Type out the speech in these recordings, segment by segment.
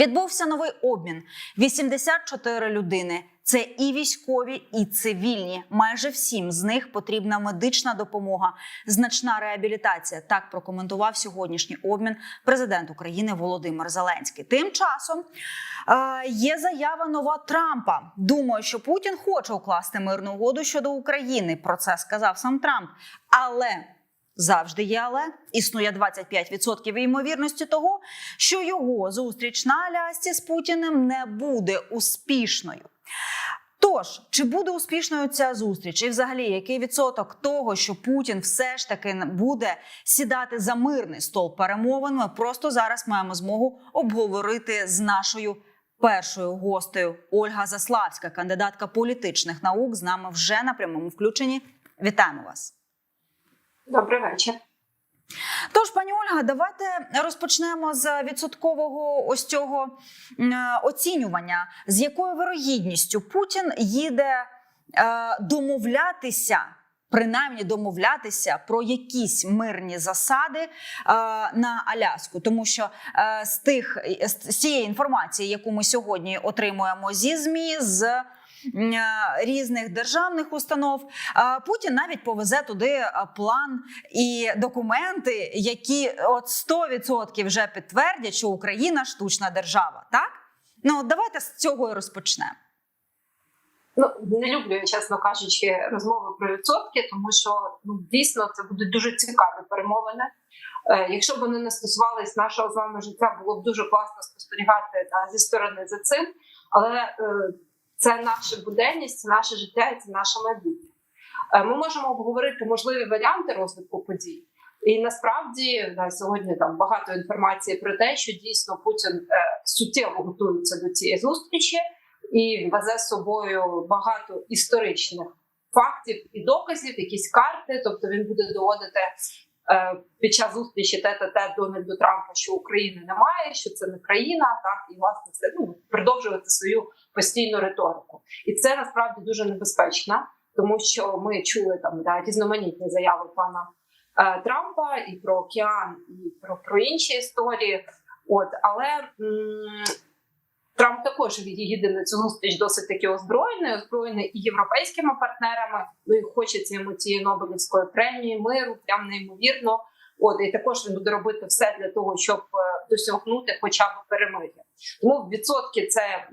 Відбувся новий обмін: 84 людини. Це і військові, і цивільні. Майже всім з них потрібна медична допомога, значна реабілітація. Так прокоментував сьогоднішній обмін президент України Володимир Зеленський. Тим часом е, є заява нова Трампа. Думаю, що Путін хоче укласти мирну угоду щодо України. Про це сказав сам Трамп. Але Завжди є, але існує 25% ймовірності того, що його зустріч на Алясці з Путіним не буде успішною. Тож, чи буде успішною ця зустріч, і взагалі який відсоток того, що Путін все ж таки буде сідати за мирний стол перемовин, ми просто зараз маємо змогу обговорити з нашою першою гостею Ольга Заславська, кандидатка політичних наук, з нами вже на прямому включенні. Вітаємо вас. Добрий вечір. Тож, пані Ольга, давайте розпочнемо з відсоткового ось цього е, оцінювання, з якою вирогідністю Путін їде е, домовлятися. Принаймні домовлятися про якісь мирні засади е, на Аляску, тому що з тих з цієї інформації, яку ми сьогодні отримуємо зі змі, з різних державних установ, е, Путін навіть повезе туди е, план і документи, які от 100% вже підтвердять, що Україна штучна держава. Так ну давайте з цього і розпочнемо. Ну не люблю чесно кажучи, розмови про відсотки, тому що ну дійсно це будуть дуже цікаві перемовини. Е, якщо б вони не стосувались нашого з вами життя, було б дуже класно спостерігати та, зі сторони за цим. Але е, це наша буденність, наше життя і це наше майбутнє. Е, ми можемо обговорити можливі варіанти розвитку подій. І насправді да, сьогодні там багато інформації про те, що дійсно Путін е, суттєво готується до цієї зустрічі і везе з собою багато історичних фактів і доказів, якісь карти. Тобто він буде доводити під час зустрічі тет-а-тет Дональду Трампа, що України немає, що це не країна, так і власне це ну продовжувати свою постійну риторику. І це насправді дуже небезпечно, тому що ми чули там да, різноманітні заяви пана е, Трампа і про океан, і про, про інші історії. От але м Трамп також їде цю зустріч досить таки озброєний, озброєний і європейськими партнерами. Ну і хочеться йому цієї Нобелівської премії миру, прям неймовірно. От і також він буде робити все для того, щоб е, досягнути хоча б перемир'я. Тому відсотки це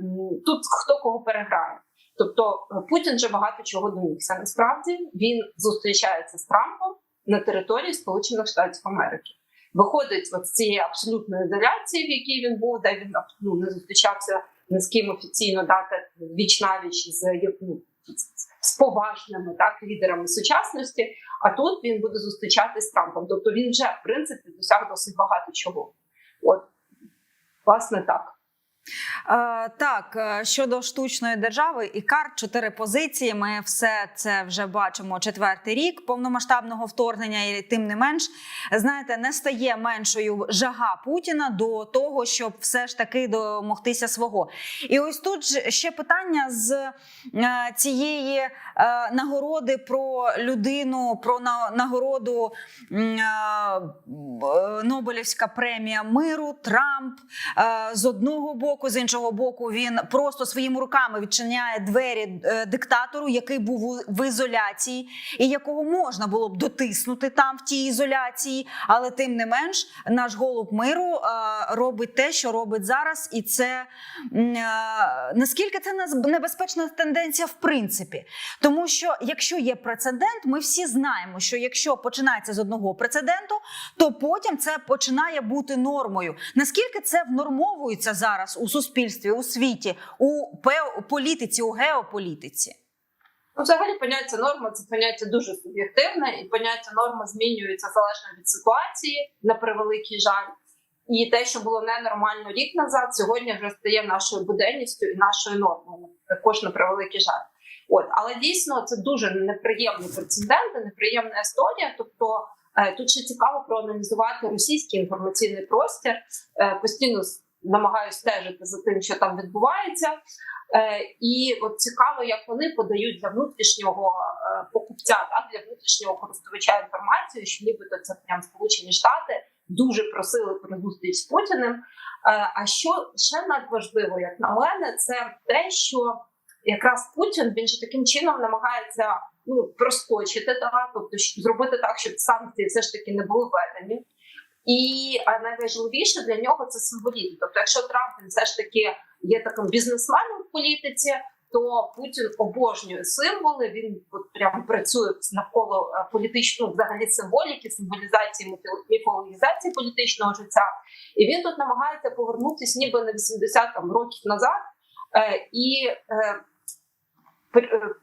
тут хто кого переграє. Тобто е, Путін вже багато чого домігся. Насправді він зустрічається з Трампом на території Сполучених Штатів Америки виходить от з цієї абсолютної ізоляції, в якій він був, де він ну, не зустрічався ні з ким офіційно дати віч навіч з ну, з поважними так лідерами сучасності. А тут він буде зустрічатися з Трампом. Тобто він вже в принципі досяг досить багато чого. От власне так. Е, так, е, щодо штучної держави і карт, чотири позиції. Ми все це вже бачимо четвертий рік повномасштабного вторгнення, і тим не менш, знаєте, не стає меншою жага Путіна до того, щоб все ж таки домогтися свого. І ось тут ще питання з е, цієї нагороди про людину, про на, нагороду Нобелівська премія миру, Трамп з одного боку, з іншого боку, він просто своїми руками відчиняє двері е, диктатору, який був в ізоляції, і якого можна було б дотиснути там в тій ізоляції. Але тим не менш, наш голуб миру е, робить те, що робить зараз, і це е, наскільки це небезпечна тенденція в принципі, тому що якщо є прецедент, ми всі знаємо, що якщо починається з одного прецеденту, то потім це починає бути нормою. Наскільки це внормовується зараз у суспільстві, у світі, у політиці, у геополітиці? Ну, взагалі поняття норма це поняття дуже суб'єктивне, і поняття норма змінюється залежно від ситуації на превеликий жаль. І те, що було ненормально рік назад, сьогодні вже стає нашою буденністю і нашою нормою. Також на превеликий жаль. От, але дійсно це дуже неприємні прецеденти, неприємна історія. Тобто е, тут ще цікаво проаналізувати російський інформаційний простір. Е, постійно намагаюся стежити за тим, що там відбувається. Е, і от цікаво, як вони подають для внутрішнього е, покупця, так для внутрішнього користувача інформацію, що нібито це прям Сполучені Штати дуже просили про зустріч з Путіним. Е, А що ще надважливо, як на мене, це те, що якраз Путін він же таким чином намагається ну проскочити та тобто зробити так, щоб санкції все ж таки не були введені. І найважливіше для нього це символізм. Тобто, якщо Трамп він все ж таки є таким бізнесменом в політиці, то Путін обожнює символи. Він от прямо працює навколо е, політичної взагалі символіки, символізації міфо- міфологізації політичного життя. І він тут намагається повернутися ніби на 80 там, років назад. Е, і е,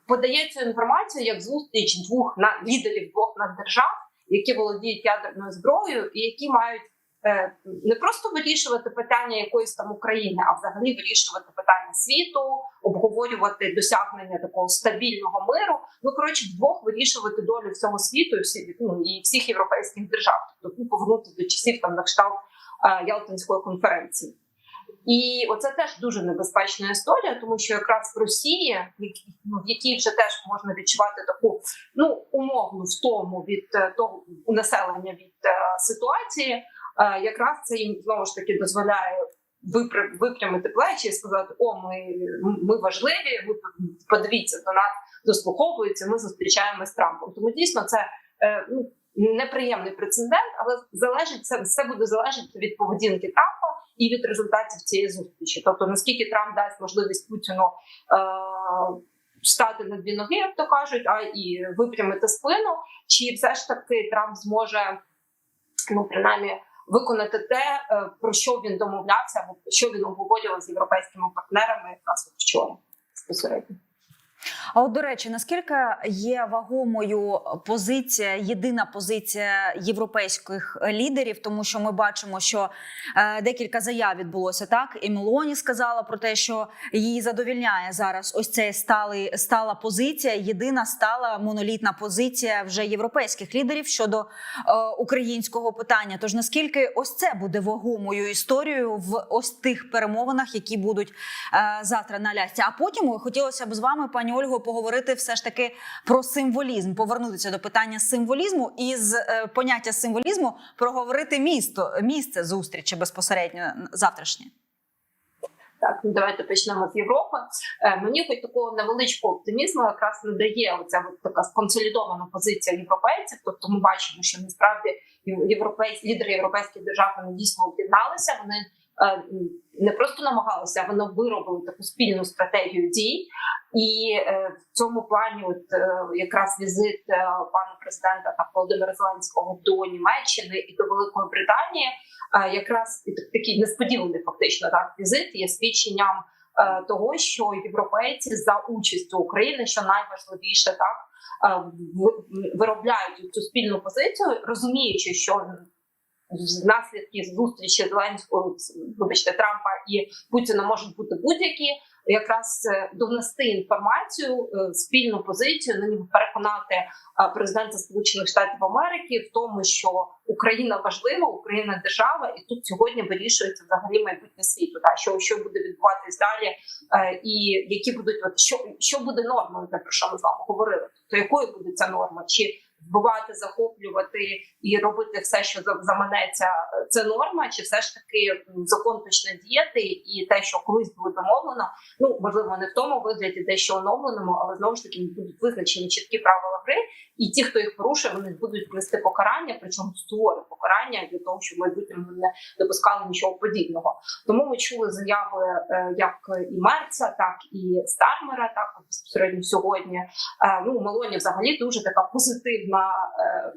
подає цю інформацію як зустріч двох на лідерів двох наддержав, які володіють ядерною зброєю, і які мають е, не просто вирішувати питання якоїсь там України, а взагалі вирішувати питання світу, обговорювати досягнення такого стабільного миру. Ну коротше, вдвох вирішувати долю всього світу і всі ну, і всіх європейських держав, тобто ну, повернутися до часів там на кшталт е, Ялтинської конференції. І оце теж дуже небезпечна історія, тому що якраз в Росії, ну, в якій вже теж можна відчувати таку ну умовну втому від е, того населення від е, ситуації, е, якраз це їм знову ж таки дозволяє випря- випрямити плечі і сказати: О, ми, ми важливі, ви подивіться до нас, дослуховуються. Ми зустрічаємося з Трампом. Тому дійсно це ну, неприємний прецедент, але залежить це все буде залежати від поведінки Трампа і від результатів цієї зустрічі. Тобто, наскільки Трамп дасть можливість Путіну е, стати на дві ноги, як то кажуть, а і випрямити спину, чи все ж таки Трамп зможе ну принаймні виконати те, е, про що він домовлявся, або що він обговорював з європейськими партнерами якраз вчора безпосередньо. А от до речі, наскільки є вагомою позиція, єдина позиція європейських лідерів, тому що ми бачимо, що е, декілька заяв відбулося так. І Мелоні сказала про те, що її задовільняє зараз ось цей сталий стала позиція. Єдина стала монолітна позиція вже європейських лідерів щодо е, українського питання. Тож наскільки ось це буде вагомою історією в ось тих перемовинах, які будуть е, завтра на лясці. А потім хотілося б з вами, пані Ольго, поговорити все ж таки про символізм, повернутися до питання символізму і з е, поняття символізму проговорити місто, місце зустрічі безпосередньо завтрашнє. Так, ну давайте почнемо з Європи. Е, мені хоч такого невеличкого оптимізму якраз не дає оця от така сконсолідована позиція європейців. Тобто ми бачимо, що насправді європейські лідери європейських держав вони дійсно об'єдналися. Вони не просто намагалися, а вони виробили таку спільну стратегію дій. І е, в цьому плані, от е, якраз візит е, пана президента та Володимира Зеленського до Німеччини і до Великої Британії, е, якраз і так- такий несподіваний фактично так візит є свідченням е, того, що європейці за участю України, що найважливіше, так е, виробляють цю спільну позицію, розуміючи, що наслідки зустрічі Зеленського, вибачте, Трампа і Путіна можуть бути будь-які. Якраз е, донести інформацію, е, спільну позицію, ну ніби переконати е, президента Сполучених Штатів Америки в тому, що Україна важлива, Україна держава, і тут сьогодні вирішується взагалі майбутнє світу. Та що, що буде відбуватись далі, і які будуть от що, що буде нормою, про що ми з вами говорили. Тобто якою буде ця норма? Чи вбивати, захоплювати і робити все, що заманеться, е, це норма, чи все ж таки закон почне діяти, і те, що колись було домовлено, ну можливо, не в тому вигляді, дещо оновленому, але знову ж таки будуть визначені чіткі правила гри, і ті, хто їх порушує, вони будуть нести покарання, причому суворе покарання для того, щоб майбутньому не допускали нічого подібного. Тому ми чули заяви е, як і Мерца, так і Стармера, так безпосередньо сьогодні. Е, Ну Мелоні взагалі дуже така позитивна. е,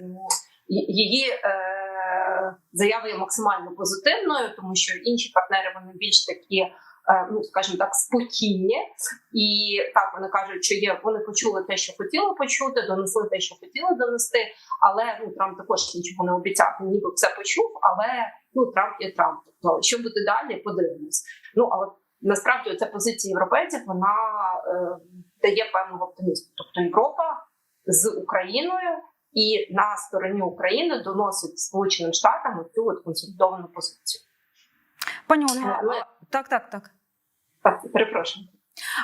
ну, Її є максимально позитивною, тому що інші партнери вони більш такі. Е, Ну, скажімо так, спокійні, і так вони кажуть, що є. Вони почули те, що хотіли почути, донесли те, що хотіли донести. Але ну Трамп також нічого не обіцяв. Ніби все почув, але ну Трамп є Трамп. Тобто, що буде далі, подивимось. Ну але насправді ця позиція європейців вона е, дає певного оптимізму. Тобто Європа з Україною і на стороні України доносить Сполученим Штатам цю от консолідовану позицію. Пані Ольга, а- так, так, так. Так, перепрошую.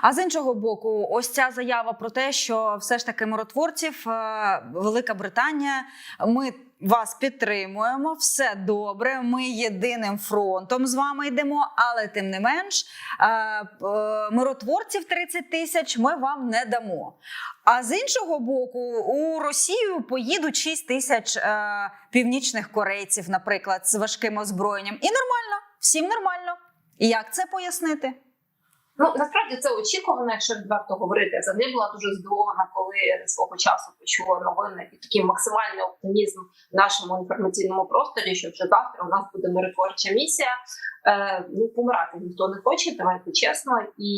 А з іншого боку, ось ця заява про те, що все ж таки миротворців е, Велика Британія. Ми вас підтримуємо. Все добре. Ми єдиним фронтом з вами йдемо, але тим не менш, е, е, миротворців 30 тисяч ми вам не дамо. А з іншого боку, у Росію поїдуть 6 тисяч північних корейців, наприклад, з важким озброєнням. І нормально, всім нормально. І як це пояснити? Ну насправді це очікувано, якщо відверто говорити. Я взагалі була дуже здивована, коли свого часу почула новини і такий максимальний оптимізм в нашому інформаційному просторі, що вже завтра у нас буде миротворча місія. Е, ну помирати ніхто не хоче, давайте чесно. І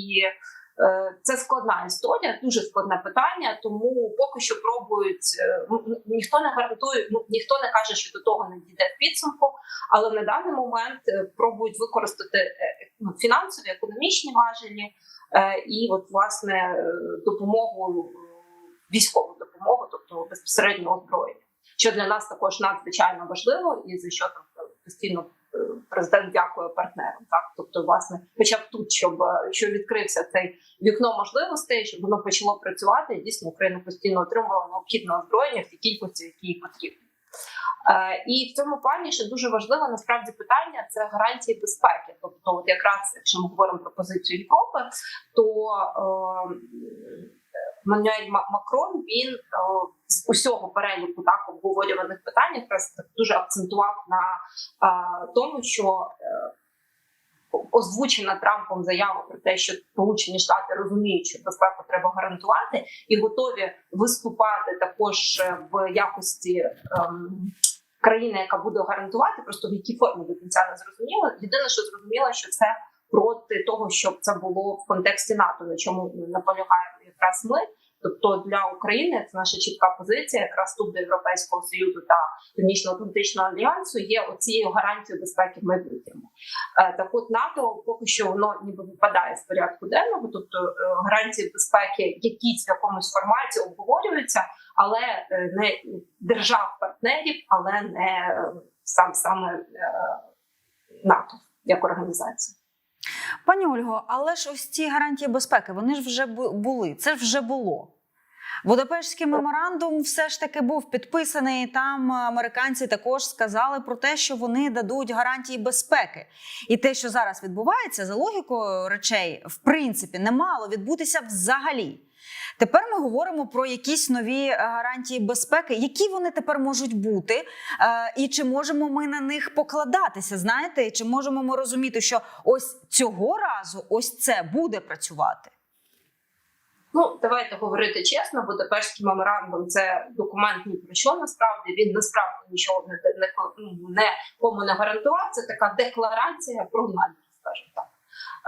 це складна історія, дуже складне питання. Тому поки що пробують е, ні- ніхто не гарантує, ну ніхто не каже, що до того не дійде в підсумку. Але на даний момент е, пробують використати е, ну, фінансові, економічні важелі е, і, от, власне, е, допомогу, е, військову допомогу, тобто безпосередньо озброєння, що для нас також надзвичайно важливо, і за що там е, постійно е, президент дякує партнерам. Так, тобто, власне, хоча б тут, щоб е, щоб відкрився цей вікно можливостей, щоб воно почало працювати, дійсно Україна постійно отримувала необхідне озброєння в тій кількості, які їй потрібні. Е, і в цьому плані ще дуже важливе насправді питання це гарантії безпеки. Тобто, от якраз якщо ми говоримо про позицію Європи, то е, Мануель Макрон він е, усього переліку так обговорюваних питань якраз дуже акцентував на е, тому, що е, озвучена Трампом заява про те, що Сполучені Штати розуміють, що безпеку треба гарантувати, і готові виступати також е, в якості ем, країни, яка буде гарантувати, просто в якій формі до кінця не зрозуміло. Єдине, що зрозуміло, що це проти того, щоб це було в контексті НАТО, на чому наполягаємо якраз ми. Тобто для України це наша чітка позиція, якраз тут до Європейського союзу та Північно-Атлантичного альянсу є оцією гарантією безпеки в майбутньому. Е, Так от НАТО поки що воно ніби випадає з порядку денного, тобто е, гарантії безпеки якісь в якомусь форматі обговорюються, але е, не держав-партнерів, але не сам саме НАТО як організація. Пані Ольго, але ж ось ці гарантії безпеки, вони ж вже були, це ж вже було. Будапештський меморандум все ж таки був підписаний. Там американці також сказали про те, що вони дадуть гарантії безпеки. І те, що зараз відбувається, за логікою речей, в принципі, не мало відбутися взагалі. Тепер ми говоримо про якісь нові е, гарантії безпеки, які вони тепер можуть бути, е, і чи можемо ми на них покладатися? Знаєте, чи можемо ми розуміти, що ось цього разу ось це буде працювати? Ну давайте говорити чесно. Будапештський меморандум це документ ні про що насправді він насправді нічого не не, не кому не гарантував. Це така декларація про намір, скажімо так.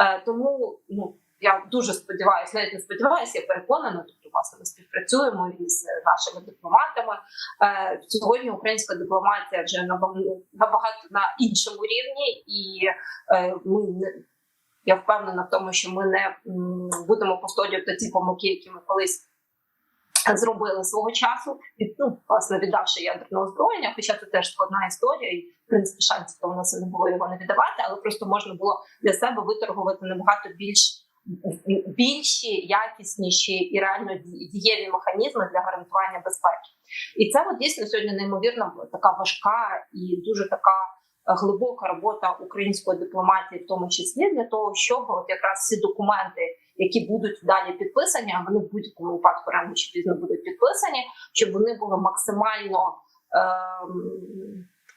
Е, тому ну я дуже сподіваюся, навіть не сподіваюся, я переконана. Тобто, власне, ми співпрацюємо із нашими дипломатами. Е, сьогодні українська дипломатія вже набагато, на іншому рівні, і е, ми. Я впевнена в тому, що ми не будемо повторювати ті помилки, які ми колись зробили свого часу, від, ну, власне віддавши ядерне озброєння. Хоча це теж складна історія, і в принципі шансів то у нас не було його не віддавати, але просто можна було для себе виторгувати набагато більш більші, якісніші і реально дієві механізми для гарантування безпеки. І це от дійсно сьогодні неймовірно така важка і дуже така е, глибока робота української дипломатії, в тому числі для того, щоб от якраз всі документи, які будуть далі підписані, а вони в будь-якому випадку рано чи пізно будуть підписані, щоб вони були максимально ем,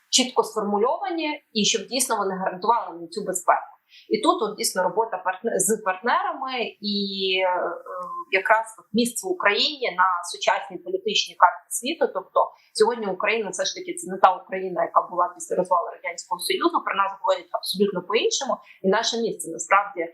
чітко сформульовані і щоб дійсно вони гарантували цю безпеку. І тут от, дійсно робота з партнерами і е, якраз місце в Україні на сучасній політичній карті світу. Тобто сьогодні Україна все ж таки це не та Україна, яка була після розвалу радянського союзу. Про нас говорять абсолютно по-іншому, і наше місце насправді е,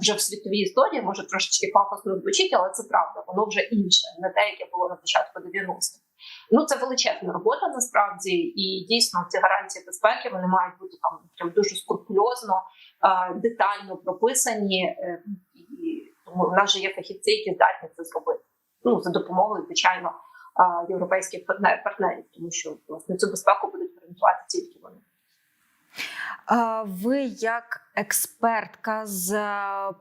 вже в світовій історії може трошечки пафосно звучить, але це правда. Воно вже інше, не те, яке було на початку 90-х. Ну це величезна робота насправді, і дійсно ці гарантії безпеки вони мають бути там прям дуже скрупульозно, е, детально прописані. е, І тому в нас же є фахівці, які здатні це зробити. Ну за допомогою, звичайно, е, європейських партнерів, тому що власне цю безпеку будуть гарантувати тільки вони. Ви як експертка з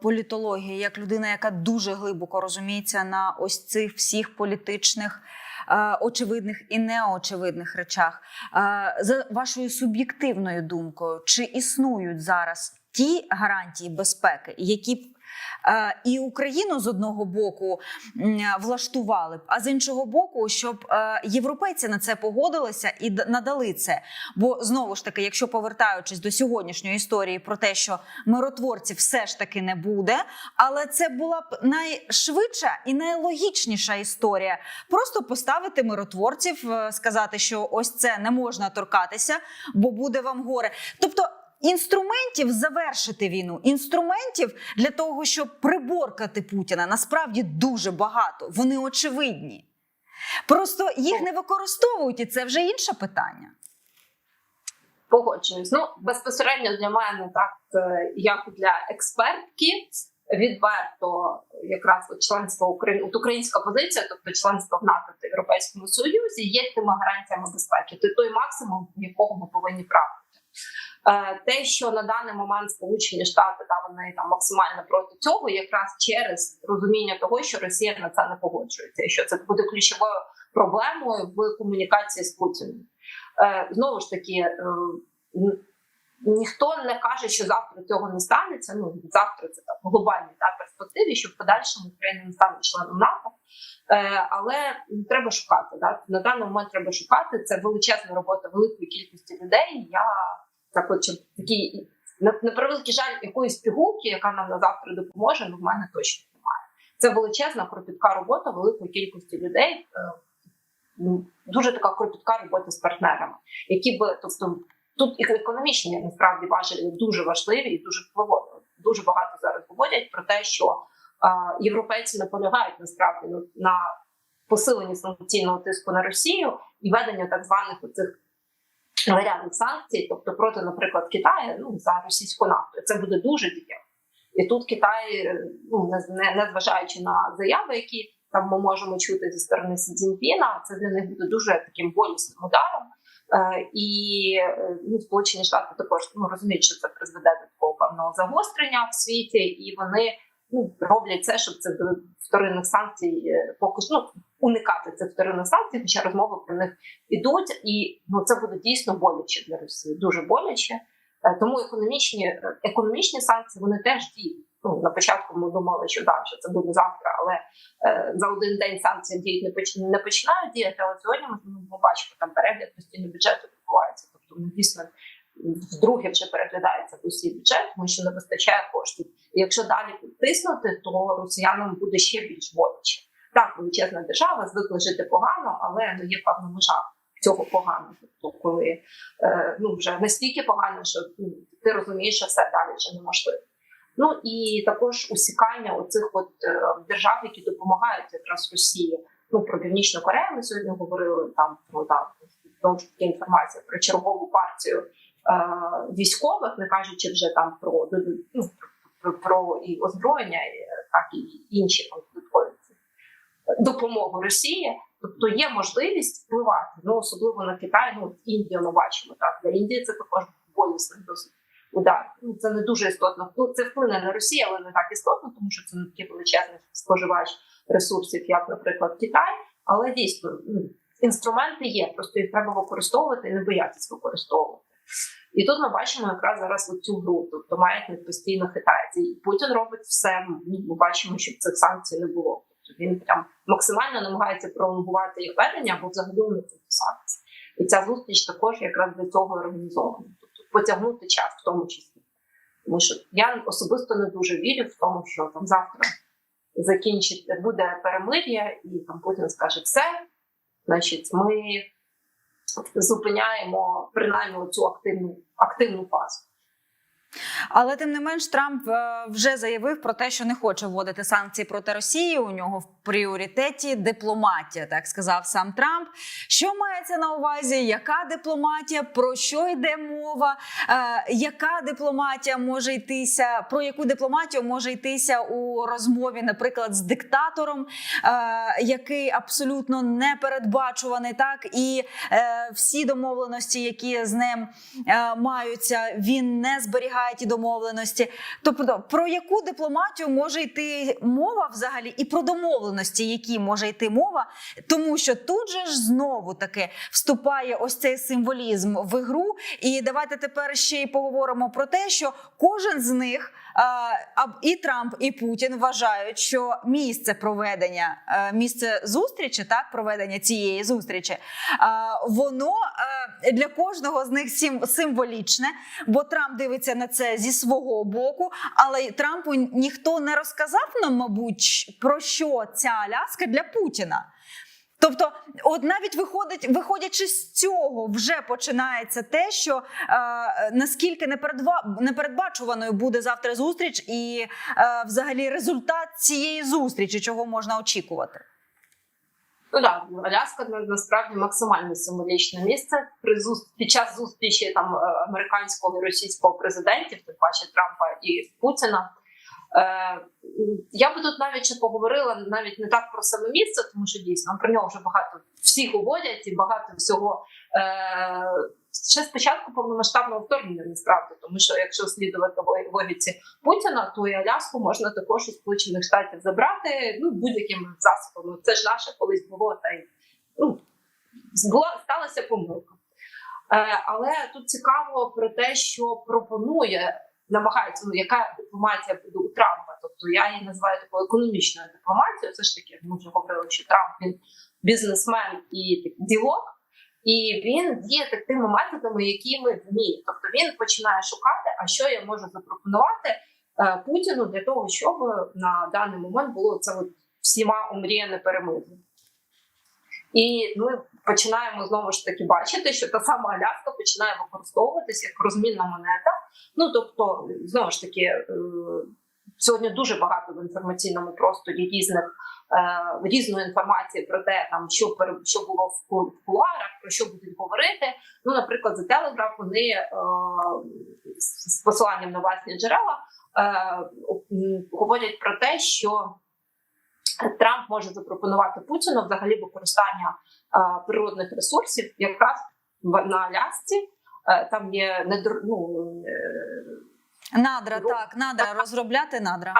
політології, як людина, яка дуже глибоко розуміється на ось цих всіх політичних очевидних і неочевидних речах. Е, За вашою суб'єктивною думкою, чи існують зараз ті гарантії безпеки, які б е, і Україну з одного боку влаштували б, а з іншого боку, щоб е, європейці на це погодилися і надали це. Бо знову ж таки, якщо повертаючись до сьогоднішньої історії про те, що миротворців все ж таки не буде, але це була б найшвидша і найлогічніша історія. Просто поставити миротворців, е, сказати, що ось це не можна торкатися, бо буде вам горе. Тобто. Інструментів завершити війну, інструментів для того, щоб приборкати Путіна, насправді дуже багато. Вони очевидні. Просто їх не використовують, і це вже інше питання. Погоджуюсь. Ну безпосередньо для мене, так е, як для експертки, відверто якраз от членство України, от українська позиція, тобто членство в НАТО та Європейському Союзі, є тими гарантіями безпеки. Це той максимум, якого ми повинні прагнути. Е, Те, що на даний момент Сполучені Штати та вони там максимально проти цього, якраз через розуміння того, що Росія на це не погоджується, і що це буде ключовою проблемою в комунікації з Путіним. Е, Знову ж таки, е, ніхто не каже, що завтра цього не станеться. Ну завтра це так в глобальній та перспективі, що в подальшому Україна не стане членом НАТО. Але треба шукати. Да? На даний момент треба шукати. Це величезна робота великої кількості людей. Я так от щоб такий на, на превеликий жаль якоїсь пігулки, яка нам на завтра допоможе, ну в мене точно немає. Це величезна кропітка робота великої кількості людей. Е, ну, дуже така кропітка робота з партнерами, які би, тобто, тут і економічні насправді важелі дуже важливі і дуже впливові. Дуже багато зараз говорять про те, що а, європейці наполягають насправді на посиленні санкційного тиску на Росію і ведення так званих оцих варіантів санкцій, тобто проти, наприклад, Китаю, ну за російську нафту. Це буде дуже дієво. І тут Китай, е, ну не зважаючи на заяви, які там ми можемо чути зі сторони Сі Цзіньпіна, це для них буде дуже таким болісним ударом. Е, і е, ну, Сполучені Штати також ну, розуміють, що це призведе до такого певного загострення в світі, і вони ну, роблять це, щоб це до вторинних санкцій е, поки ну, уникати цих вторинних санкцій, хоча розмови про них ідуть, і ну це буде дійсно боляче для Росії, дуже боляче. Е, Тому економічні е, економічні санкції вони теж діють. Ну на початку ми думали, що так, що це буде завтра, але е, за один день санкції діють не поч... не починають діяти. Але сьогодні ми, ми там перегляд постійно бюджету відбувається. Тобто, ну, дійсно вдруге вже переглядається усій бюджет, тому що не вистачає коштів. І якщо далі тиснути, то росіянам буде ще більш боляче. Так, величезна держава звикла жити погано, але ну є певна межа цього погано. Тобто, коли е, ну вже настільки погано, що ну, ти розумієш, що все далі вже неможливо. Ну і також усікання оцих от е, держав, які допомагають якраз Росії. Ну про північну Корею ми сьогодні говорили там про знову ж таки інформація про чергову партію е, військових, не кажучи вже там про ну, про, про і озброєння, так і інші допомогу Росії. Тобто є можливість впливати, ну особливо на Китай. Ну Індію ми бачимо так. Для Індії це також болісний досить удар. Ну це не дуже істотно. Ну це вплине на Росію, але не так істотно, тому що це не такий величезний споживач ресурсів, як, наприклад, Китай. Але дійсно ну, інструменти є, просто їх треба використовувати і не боятися використовувати. І тут ми бачимо якраз зараз цю гру, тобто маятник постійно хитається. І Путін робить все. ну, Ми бачимо, щоб цих санкцій не було. Він прям максимально намагається пролонгувати їх ведення або взагалі уникнути санкцій. І ця зустріч також якраз для цього організована. Тобто потягнути час в тому числі. Тому що я особисто не дуже вірю в тому, що там завтра закінчить буде перемир'я, і там Путін скаже все. Значить, ми зупиняємо принаймні цю активну активну фазу. Але тим не менш, Трамп е, вже заявив про те, що не хоче вводити санкції проти Росії. У нього в пріоритеті дипломатія, так сказав сам Трамп. Що мається на увазі? Яка дипломатія? Про що йде мова? Е, яка дипломатія може йтися? Про яку дипломатію може йтися у розмові, наприклад, з диктатором, е, який абсолютно непередбачуваний, так і всі домовленості, які з ним маються, він не зберігає ті домовленості. Тобто, про яку дипломатію може йти мова взагалі, і про домовленості? які може йти мова, тому що тут же ж знову таки вступає ось цей символізм в ігру. І давайте тепер ще й поговоримо про те, що кожен з них. І Трамп, і Путін вважають, що місце проведення, е, місце зустрічі, так проведення цієї зустрічі, а, воно е, для кожного з них сим- символічне, бо Трамп дивиться на це зі свого боку, але Трампу ніхто не розказав нам, мабуть, про що ця Аляска для Путіна. Тобто, от навіть виходить, виходячи з цього, вже починається те, що е, наскільки непередва, непередбачуваною буде завтра зустріч, і е, взагалі результат цієї зустрічі, чого можна очікувати. Ну да, Аляска на- насправді максимально символічне місце при під час зустрічі там е, американського і російського президентів, тим паче Трампа і Путіна. Е, я би тут навіть ще поговорила навіть не так про саме місце, тому що дійсно про нього вже багато всі говорять і багато всього. Е, ще спочатку повномасштабного вторгнення насправді, тому що якщо слідувати ло- логіці Путіна, то і Аляску можна також у Сполучених Штатів забрати ну будь-якими засобами. Це ж наше колись було та й ну була сталася помилка. Е, але тут цікаво про те, що пропонує намагається, ну яка дипломатія буде у Трампа. Тобто я її називаю такою економічною дипломатією. Це ж таки, ми вже говорили, що Трамп він бізнесмен і ділок, і він діє такими методами, якими вміє. Тобто він починає шукати, а що я можу запропонувати е, Путіну для того, щоб на даний момент було це от всіма омріяне перемир'я. І ми починаємо знову ж таки бачити, що та сама Аляска починає використовуватися як розмінна монета. Ну тобто, знову ж таки, е, сьогодні дуже багато в інформаційному просторі різних е, різної інформації про те, там що що було в ку- кулуарах, про що будуть говорити. Ну, наприклад, за Телеграф вони е, з посиланням на власні джерела е, говорять про те, що Трамп може запропонувати Путіну взагалі використання е, природних ресурсів, якраз на Алясці. Е, Там є недр... ну, е, Надра, Ну, так, надра, розробляти надра.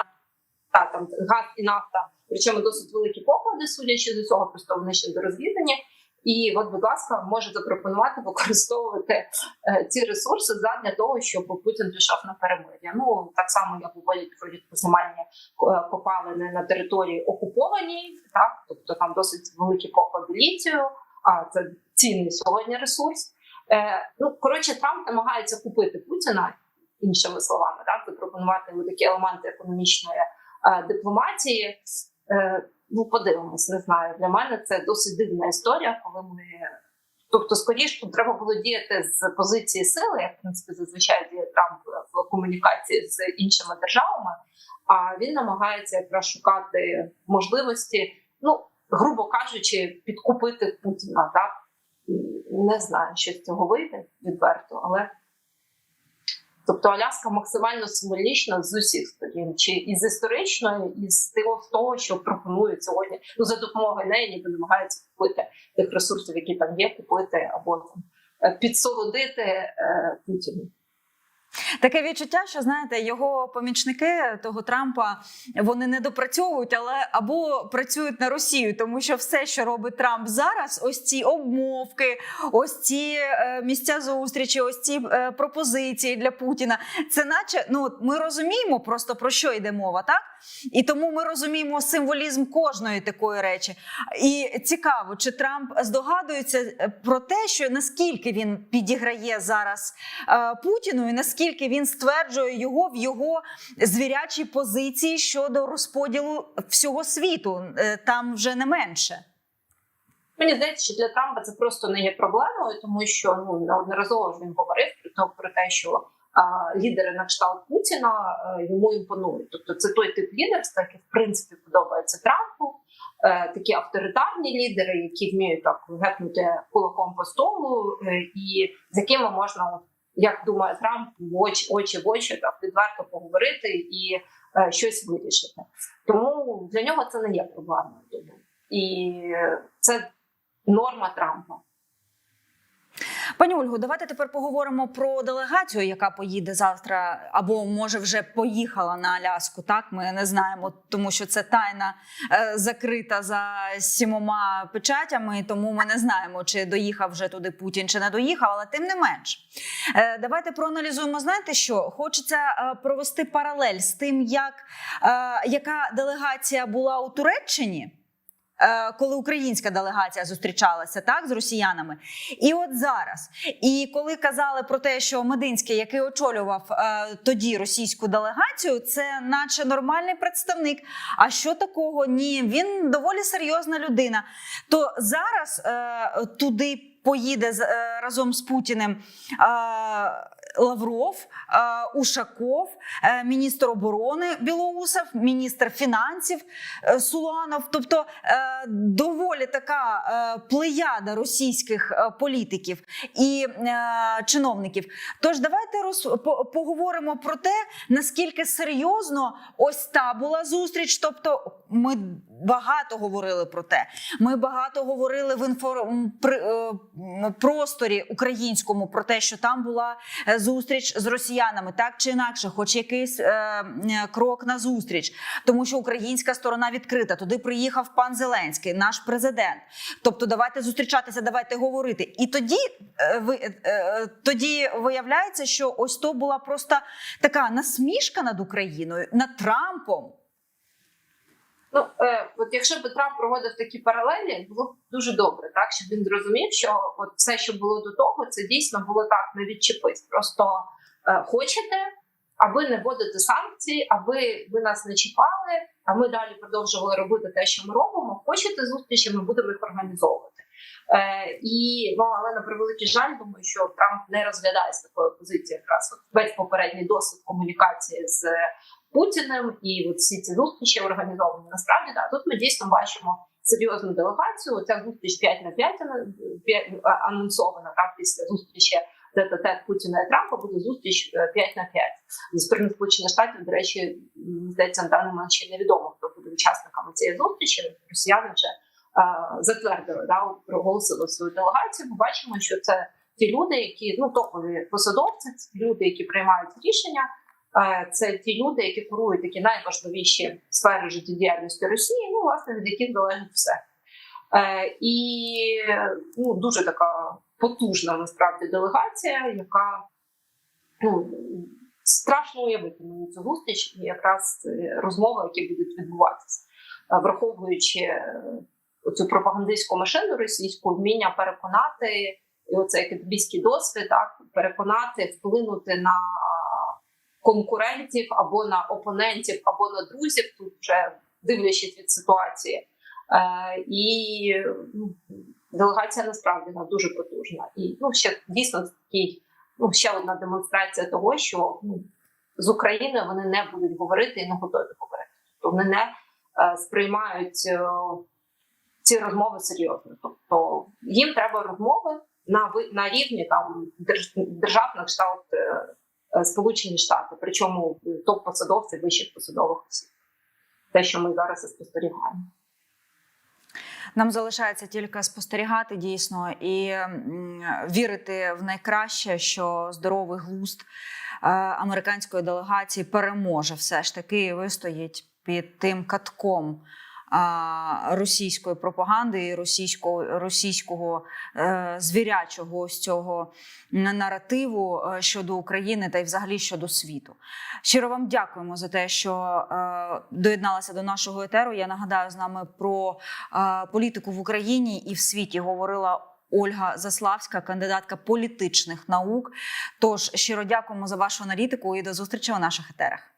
та, там газ і нафта, причому досить великі поклади, судячи з усього, просто вони ще дорозвідані. І от, будь ласка, може запропонувати використовувати е, ці ресурси задля того, щоб Путін пішов на перемир'я. Ну так само як говорять про земельні е, копалини на території окупованій, так тобто там досить великі поклади літію, а це цінний сьогодні ресурс. Е, ну коротше, Трамп намагається купити Путіна іншими словами, так запропонувати такі елементи економічної дипломатії. Ну, подивимось, не знаю. Для мене це досить дивна історія, коли ми. Тобто, скоріш тут треба було діяти з позиції сили, як в принципі зазвичай діє Трамп в комунікації з іншими державами. А він намагається якраз шукати можливості, ну грубо кажучи, підкупити Путіна. Так не знаю, що з цього вийде відверто, але Тобто Аляска максимально символічна з усіх сторін, чи із історичної, і з того, що пропонують сьогодні. Ну за допомогою неї ніби намагаються купити тих ресурсів, які там є, купити або там е, підсолодити е, Путіну. Таке відчуття, що знаєте, його помічники того Трампа вони не допрацьовують, але або працюють на Росію, тому що все, що робить Трамп зараз, ось ці обмовки, ось ці е, місця зустрічі, ось ці е, пропозиції для Путіна. Це наче ну ми розуміємо просто про що йде мова, так? І тому ми розуміємо символізм кожної такої речі. І цікаво, чи Трамп здогадується е, про те, що наскільки він підіграє зараз Путіну, і наскільки він стверджує його в його звірячій позиції щодо розподілу всього світу, Е, там вже не менше. Мені здається, що для Трампа це просто не є проблемою, тому що ну неодноразово ж він говорив про то про те, що а, лідери на кшталт Путіна а, йому імпонують. Тобто, це той тип лідерства, який в принципі подобається Трампу. Е, такі авторитарні лідери, які вміють так гепнути кулаком по столу, е, і з якими можна, як думає Трамп, в очі очі в очі там відверто поговорити і е, щось вирішити. Тому для нього це не є проблемою. І це норма Трампа. Пані Ольгу, давайте тепер поговоримо про делегацію, яка поїде завтра, або може вже поїхала на Аляску. Так, ми не знаємо, тому що це тайна е, закрита за сімома печатями. Тому ми не знаємо, чи доїхав вже туди Путін, чи не доїхав. Але тим не менш, е, давайте проаналізуємо. Знаєте, що хочеться е, провести паралель з тим, як яка делегація була у Туреччині. Е, Коли українська делегація зустрічалася так з росіянами, і от зараз, і коли казали про те, що Мединський, який очолював е, тоді російську делегацію, це наче нормальний представник. А що такого? Ні, він доволі серйозна людина. То зараз е, туди поїде разом з Путіним Лавров, е, Ушаков, е, міністр оборони Білоусов, міністр фінансів е, Суланов. Тобто доволі така плеяда російських політиків і чиновників. Тож давайте роз, поговоримо про те, наскільки серйозно ось та була зустріч. Тобто, ми багато говорили про те. Ми багато говорили в інформ... при, е, українському про те, що там була е, зустріч з росіянами, так чи інакше, хоч якийсь е, крок на зустріч, тому що українська сторона відкрита. Туди приїхав пан Зеленський, наш президент. Тобто, давайте зустрічатися, давайте говорити. І тоді е, ви е, е, тоді виявляється, що ось то була просто така насмішка над Україною, над Трампом. Е, от якщо б Трамп проводив такі паралелі, було б дуже добре, так щоб він зрозумів, що от все, що було до того, це дійсно було так не відчепись. Просто е, хочете, аби не вводити санкції, аби ви нас не чіпали, а ми далі продовжували робити те, що ми робимо. Хочете зустрічі, ми будемо їх організовувати. Е, і ну але на превеликий жаль, думаю, що Трамп не розглядає з такої позиції якраз весь попередній досвід комунікації з Путіним і от всі ці зустрічі організовані. Насправді да, тут ми дійсно бачимо серйозну делегацію. Ця зустріч 5 на 5 ана- п'ять, анонсована так після зустрічі тет Путіна і Трампа буде зустріч е, 5 на 5. Зі сторони Сполучених Штатів, до речі, здається, на даний момент ще невідомо, хто буде учасниками цієї зустрічі. Росіяни вже е, затвердили да, проголосили свою делегацію. Ми бачимо, що це ті люди, які ну топові посадовці, ті люди, які приймають рішення. Це ті люди, які курують такі найважливіші сфери життєдіяльності Росії, ну власне від яких залежить все. Е, І ну, дуже така потужна насправді делегація, яка ну, страшно уявити мені цю зустріч і якраз е, розмови, які будуть відбуватися, Е, враховуючи цю пропагандистську машину російську, вміння переконати і оцей китайський досвід, так переконати, вплинути на конкурентів або на опонентів, або на друзів, тут вже дивлячись від ситуації. Е, і ну, делегація насправді вона дуже потужна. І ну, ще дійсно такий, ну, ще одна демонстрація того, що ну, з Україною вони не будуть говорити і не готові говорити. Тобто вони не е, сприймають е, ці розмови серйозно. Тобто їм треба розмови на на рівні там держ, держав на кшталт е, Сполучені Штати, причому топ-посадовці вищих посадових осіб. Те, що ми зараз і спостерігаємо. Нам залишається тільки спостерігати дійсно і вірити в найкраще, що здоровий глузд е, американської делегації переможе все ж таки і вистоїть під тим катком. Російської пропаганди і російського російського е, звірячого ось цього наративу е, щодо України та й взагалі щодо світу. Щиро вам дякуємо за те, що е, доєдналися до нашого етеру. Я нагадаю з нами про політику в Україні і в світі говорила. Ольга Заславська, кандидатка політичних наук. Тож щиро дякуємо за вашу аналітику і до зустрічі у наших етерах.